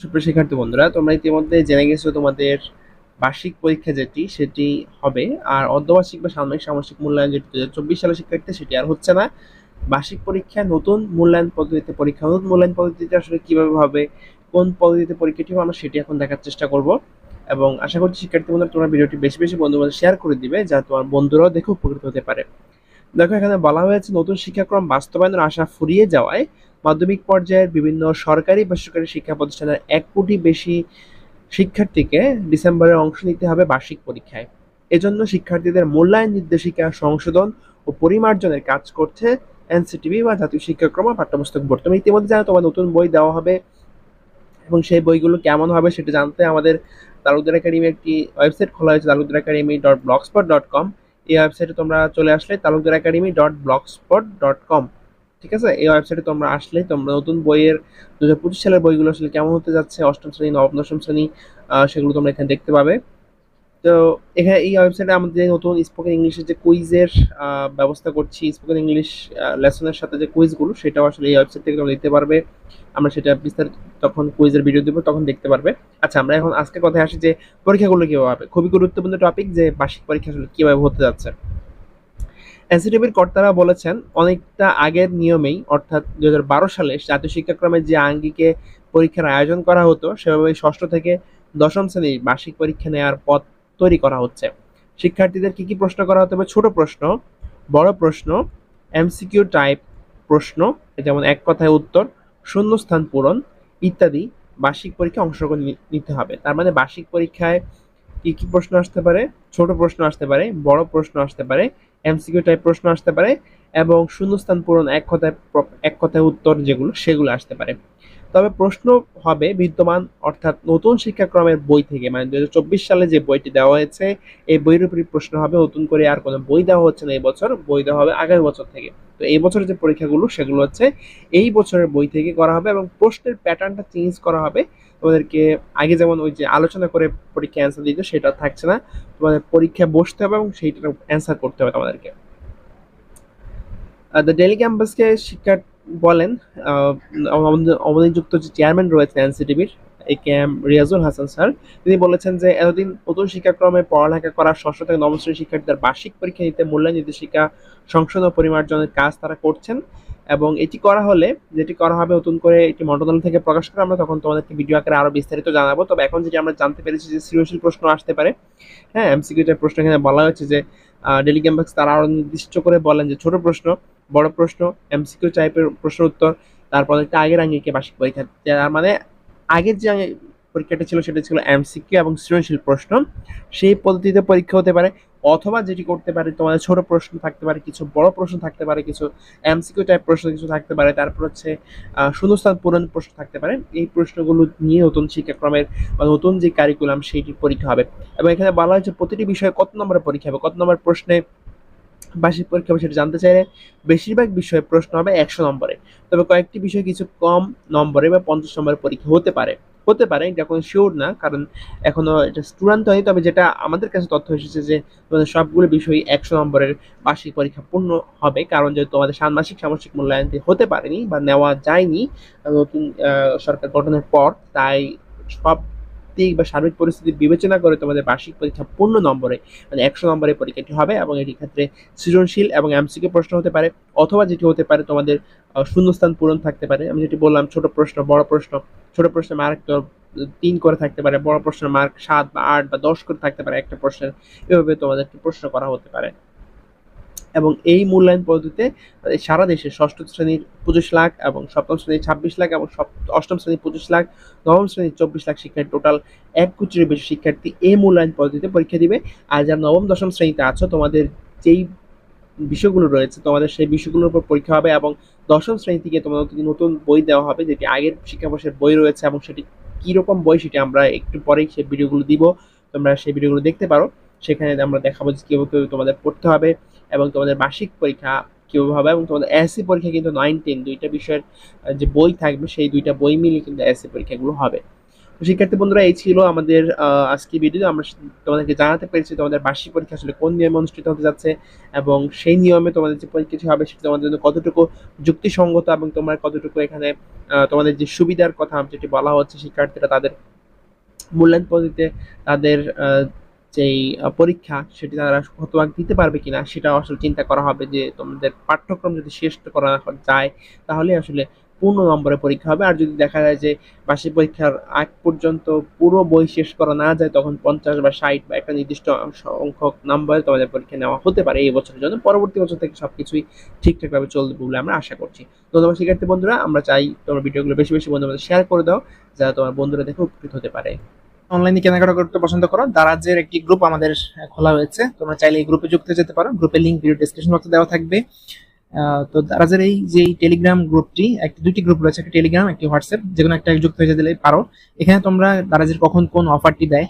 শিক্ষার্থী বন্ধুরা, তোমরা ইতিমধ্যে জেনে গেছো তোমাদের বার্ষিক পরীক্ষা যেটি, সেটি হবে, আর অর্ধবার্ষিক বা সাময়িক সামষ্টিক মূল্যায়ন যেটি দু চব্বিশ সালের শিক্ষার্থী সেটি আর হচ্ছে না। বার্ষিক পরীক্ষা, নতুন মূল্যায়ন পদ্ধতিতে পরীক্ষা, নতুন মূল্যায়ন পদ্ধতিতে আসলে কীভাবে হবে, কোন পদ্ধতিতে পরীক্ষাটি হবে, আমরা সেটি এখন দেখার চেষ্টা করব। এবং আশা করছি শিক্ষার্থী বন্ধুরা, তোমরা ভিডিওটি বেশি বেশি বন্ধু শেয়ার করে দিবে যা তোমার বন্ধুরাও দেখে উপকৃত হতে পারে। দেখো, এখানে বলা হয়েছে নতুন শিক্ষাক্রম বাস্তবায়নের আশা ফুরিয়ে যাওয়ায় মাধ্যমিক পর্যায়ের বিভিন্ন সরকারি বেসরকারি শিক্ষা প্রতিষ্ঠানের এক কোটি বেশি শিক্ষার্থীকে ডিসেম্বরে অংশ নিতে হবে বার্ষিক পরীক্ষায়। এজন্য শিক্ষার্থীদের মূল্যায়ন নির্দেশিকা সংশোধন ও পরিমার্জনের কাজ করছে এনসিটিভি বা জাতীয় শিক্ষাক্রম পাঠ্যপুস্তক বোর্ড। তুমি ইতিমধ্যে জানো তোমার নতুন বই দেওয়া হবে এবং সেই বইগুলো কেমন হবে সেটা জানতে আমাদের তালুকদার একাডেমি একটি ওয়েবসাইট খোলা হয়েছে Talukdar academy dot blogspot dot com এই ওয়েবসাইটে তোমরা চলে আসলে Talukdar academy dot blogspot dot com ঠিক আছে? এই ওয়েবসাইটে তোমরা আসলে তোমরা নতুন বইয়ের দু হাজার পঁচিশ সালের বইগুলো আসলে কেমন হতে যাচ্ছে, অষ্টম শ্রেণি, নবম, দশম শ্রেণি সেগুলো তোমরা এখানে দেখতে পাবে। তো এখানে এই ওয়েবসাইটে আমাদের নতুন স্পোকেন ইংলিশের যে কুইজের ব্যবস্থা করছি স্পোকেন ইংলিশ লেসনের সাথে যে কুইজগুলো সেটাও আসলে এই ওয়েবসাইট থেকে দিতে পারবে। আমরা সেটা বিস্তারিত তখন কুইজের ভিডিও দেবো, তখন দেখতে পারবে। আচ্ছা আমরা এখন আজকে কথায় আসি যে পরীক্ষাগুলো কীভাবে? হবে খুবই গুরুত্বপূর্ণ টপিক যে বার্ষিক পরীক্ষা আসলে কীভাবে হতে যাচ্ছে। এনসিটিভির কর্তারা বলেছেন, অনেকটা আগের নিয়মেই, অর্থাৎ দু হাজার বারো সালে জাতীয় শিক্ষাক্রমের যে আঙ্গিকে পরীক্ষার আয়োজন করা হতো সেভাবে ষষ্ঠ থেকে দশম শ্রেণির বার্ষিক পরীক্ষা নেওয়ার পথ তৈরি করা হচ্ছে। শিক্ষার্থীদের কি কি প্রশ্ন করা হতে হবে ছোট প্রশ্ন, বড় প্রশ্ন, এমসিকিউ টাইপ প্রশ্ন যেমন এক কথায় উত্তর, শূন্যস্থান পূরণ ইত্যাদি বার্ষিক পরীক্ষায় অংশগ্রহণ নিতে হবে। তার মানে বার্ষিক পরীক্ষায় কি কি প্রশ্ন আসতে পারে? ছোট প্রশ্ন আসতে পারে, বড় প্রশ্ন আসতে পারে, এমসিকিউ টাইপ প্রশ্ন আসতে পারে এবং শূন্যস্থান পূরণ এক কথায় এক কথায় উত্তর যেগুলো, সেগুলো আসতে পারে। তবে প্রশ্ন হবে বিদ্যমান, অর্থাৎ নতুন শিক্ষাক্রমের বই থেকে মানে দু হাজার চব্বিশ সালে যে বইটি দেওয়া হয়েছে, এই বইয়ের উপরই প্রশ্ন হবে, নতুন করে আর কোনো বই দেওয়া হচ্ছে না এই বছর, বই দেওয়া হবে আগামী বছর থেকে। তো এই বছরের যে পরীক্ষাগুলো, সেগুলো হচ্ছে এই বছরের বই থেকে করা হবে এবং প্রশ্নের প্যাটার্নটা চেঞ্জ করা হবে। তোমাদেরকে আগে যেমন ওই যে আলোচনা করে পরীক্ষা অ্যান্সার দিত, সেটা থাকছে না। তোমাদের পরীক্ষায় বসতে হবে এবং সেইটার অ্যান্সার করতে হবে তোমাদেরকে। দ্য ডেলি ক্যাম্পাসকে শিক্ষা বলেন অবনিযুক্ত যে চেয়ারম্যান রয়েছেন এনসিটিভির, A K M Riazul Hasan sir, তিনি বলেছেন যে এতদিন নতুন শিক্ষাক্রমে পড়ালেখা করা ষষ্ঠ থেকে নবম শ্রেণির শিক্ষার্থীদের বার্ষিক পরীক্ষা দিতে মূল্যায়ন নির্দেশিকা সংশোধন পরিমার্জনের কাজ তারা করছেন এবং এটি করা হলে, যেটি করা হবে নতুন করে একটি মন্ত্রণালয় থেকে প্রকাশ করে, আমরা তখন তোমাদেরকে ভিডিও আকারে আরও বিস্তারিত জানাব। তবে এখন যেটি আমরা জানতে পেরেছি যে সৃজনশীল প্রশ্ন আসতে পারে। হ্যাঁ এমসিকিউটার প্রশ্ন এখানে বলা হয়েছে যে ডেলি ক্যাম্পাস তারা আরও নির্দিষ্ট করে বলেন যে ছোট প্রশ্ন। বড় প্রশ্ন এমসিকিউ টাইপের প্রশ্ন উত্তর, তারপর একটা আগের আঙ্গিকে বার্ষিক পরীক্ষা, তার মানে আগের যে পরীক্ষাটা ছিল সেটা ছিল এমসিকিউ এবং সৃজনশীল প্রশ্ন। সেই পদ্ধতিতে পরীক্ষা হতে পারে, অথবা যেটি করতে পারে, তোমাদের ছোট প্রশ্ন থাকতে পারে, কিছু বড় প্রশ্ন থাকতে পারে, কিছু এমসিকিউ টাইপ প্রশ্ন কিছু থাকতে পারে, তারপর হচ্ছে শূন্যস্থান পূরণ প্রশ্ন থাকতে পারে। এই প্রশ্নগুলো নিয়ে নতুন শিক্ষাক্রমের বা নতুন যে কারিকুলাম সেইটির পরীক্ষা হবে। এবং এখানে বলা হয়েছে প্রতিটি বিষয়ে কত নম্বরের পরীক্ষা হবে? কত নম্বর প্রশ্নে বার্ষিক পরীক্ষা সেটা জানতে চাইলে বেশিরভাগ বিষয়ে প্রশ্ন হবে একশো নম্বরে। তবে কয়েকটি বিষয় কিছু কম নম্বরে বা পঞ্চাশ নম্বরের পরীক্ষা হতে পারে। হতে পারে, এটা কোনো শিওর না, কারণ এখনও এটা স্টুডেন্ট হয়নি, তবে যেটা আমাদের কাছে তথ্য এসেছে যে তোমাদের সবগুলো বিষয়ই একশো নম্বরের বার্ষিক পরীক্ষা পূর্ণ হবে, কারণ যেহেতু তোমাদের ষান্মাসিক সামষ্টিক মূল্যায়নটি হতে পারেনি বা নেওয়া যায়নি, নতুন সরকার গঠনের পর, তাই সব দিক বা সার্বিক পরিস্থিতি বিবেচনা করে তোমাদের বার্ষিক পরীক্ষা পূর্ণ নম্বরে মানে একশো নম্বরের পরীক্ষাটি হবে এবং এটির ক্ষেত্রে সৃজনশীল এবং এমসিকে প্রশ্ন হতে পারে, অথবা যেটি হতে পারে তোমাদের শূন্যস্থান পূরণ থাকতে পারে। আমি যেটি বললাম, ছোট প্রশ্ন, বড় প্রশ্ন, ছোট প্রশ্নের মার্ক তিন করে থাকতে পারে, বড় প্রশ্নের মার্ক সাত বা আট বা দশ করে থাকতে পারে একটা প্রশ্নের। এভাবে তোমাদেরকে প্রশ্ন করা হতে পারে। এবং এই মূল্যায়ন পদ্ধতিতে সারা দেশে ষষ্ঠ শ্রেণির পঁচিশ লাখ এবং সপ্তম শ্রেণির ছাব্বিশ লাখ এবং অষ্টম শ্রেণির পঁচিশ লাখ, নবম শ্রেণির চব্বিশ লাখ শিক্ষার্থী টোটাল এক কোটির বেশি শিক্ষার্থী এই মূল্যায়ন পদ্ধতিতে পরীক্ষা দিবে। আর যারা নবম, দশম শ্রেণীতে আছো, তোমাদের যেই বিষয়গুলো রয়েছে, তোমাদের সেই বিষয়গুলোর উপর পরীক্ষা হবে এবং দশম শ্রেণি থেকে তোমাদের নতুন বই দেওয়া হবে, যেটি আগের শিক্ষাবর্ষের বই রয়েছে এবং সেটি কীরকম বই সেটি আমরা একটু পরেই সেই ভিডিওগুলো দিব, তোমরা সেই ভিডিওগুলো দেখতে পারো। সেখানে আমরা দেখাবো যে কীভাবে কীভাবে তোমাদের পড়তে হবে এবং তোমাদের বার্ষিক পরীক্ষা কীভাবে হবে এবং তোমাদের এসসি পরীক্ষা কিন্তু নাইন টেন দুইটা বিষয়ের যে বই থাকবে সেই দুইটা বই মিলিয়ে কিন্তু এসসি পরীক্ষাগুলো হবে। তো শিক্ষার্থী বন্ধুরা, এই ছিল আমাদের আজকে ভিডিও আমরা তোমাদেরকে জানাতে পেরেছি তোমাদের বার্ষিক পরীক্ষা আসলে কোন নিয়মে অনুষ্ঠিত হতে যাচ্ছে এবং সেই নিয়মে তোমাদের যে পরীক্ষাটি হবে সেটা তোমাদের জন্য কতটুকু যুক্তিসঙ্গত এবং তোমরা কতটুকু এখানে তোমাদের যে সুবিধার কথা যেটি বলা হচ্ছে শিক্ষার্থীরা তাদের মূল্যায়ন পদ্ধতিতে তাদের যেই পরীক্ষা সেটি তারা শতভাগ দিতে পারবে কিনা সেটা আসলে চিন্তা করা হবে যে তোমাদের পাঠ্যক্রম যদি শেষ করা যায়, তাহলে আসলে পূর্ণ নম্বরে পরীক্ষা হবে। আর যদি দেখা যায় যে বার্ষিক পরীক্ষার আগ পর্যন্ত পুরো বই শেষ করা না যায়, তখন পঞ্চাশ বা ষাট বা একটা নির্দিষ্ট সংখ্যক নম্বরে তোমাদের পরীক্ষা নেওয়া হতে পারে এই বছরের জন্য। পরবর্তী বছর থেকে সবকিছুই ঠিকঠাকভাবে চলবে বলে আমরা আশা করছি। ধন্যবাদ শিক্ষার্থী বন্ধুরা, আমরা চাই তোমার ভিডিওগুলো বেশি বেশি বন্ধুদের শেয়ার করে দাও, যাতে তোমার বন্ধুরা দেখে উপকৃত হতে পারে। অনলাইনে কেনাকাটা করতে পছন্দ করো। দারাজের একটি গ্রুপ আমাদের খোলা হয়েছে। তোমরা চাইলে এই গ্রুপে যুক্ত যেতে পারো। গ্রুপের লিঙ্ক ভিডিও ডিসক্রিপশন বক্সে দেওয়া থাকবে। তো দারাজের এই যে টেলিগ্রাম গ্রুপটি একটি, দুটি গ্রুপ রয়েছে। একটা টেলিগ্রাম একটি হোয়াটসঅ্যাপ যে কোনো একটা যুক্ত হয়ে যেতে পারো। এখানে তোমরা দারাজের কখন কোন অফারটি দেয়,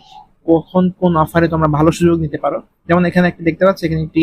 কখন কোন অফারে তোমরা ভালো সুযোগ নিতে পারো। যেমন এখানে একটি দেখতে পাচ্ছ, এখানে একটি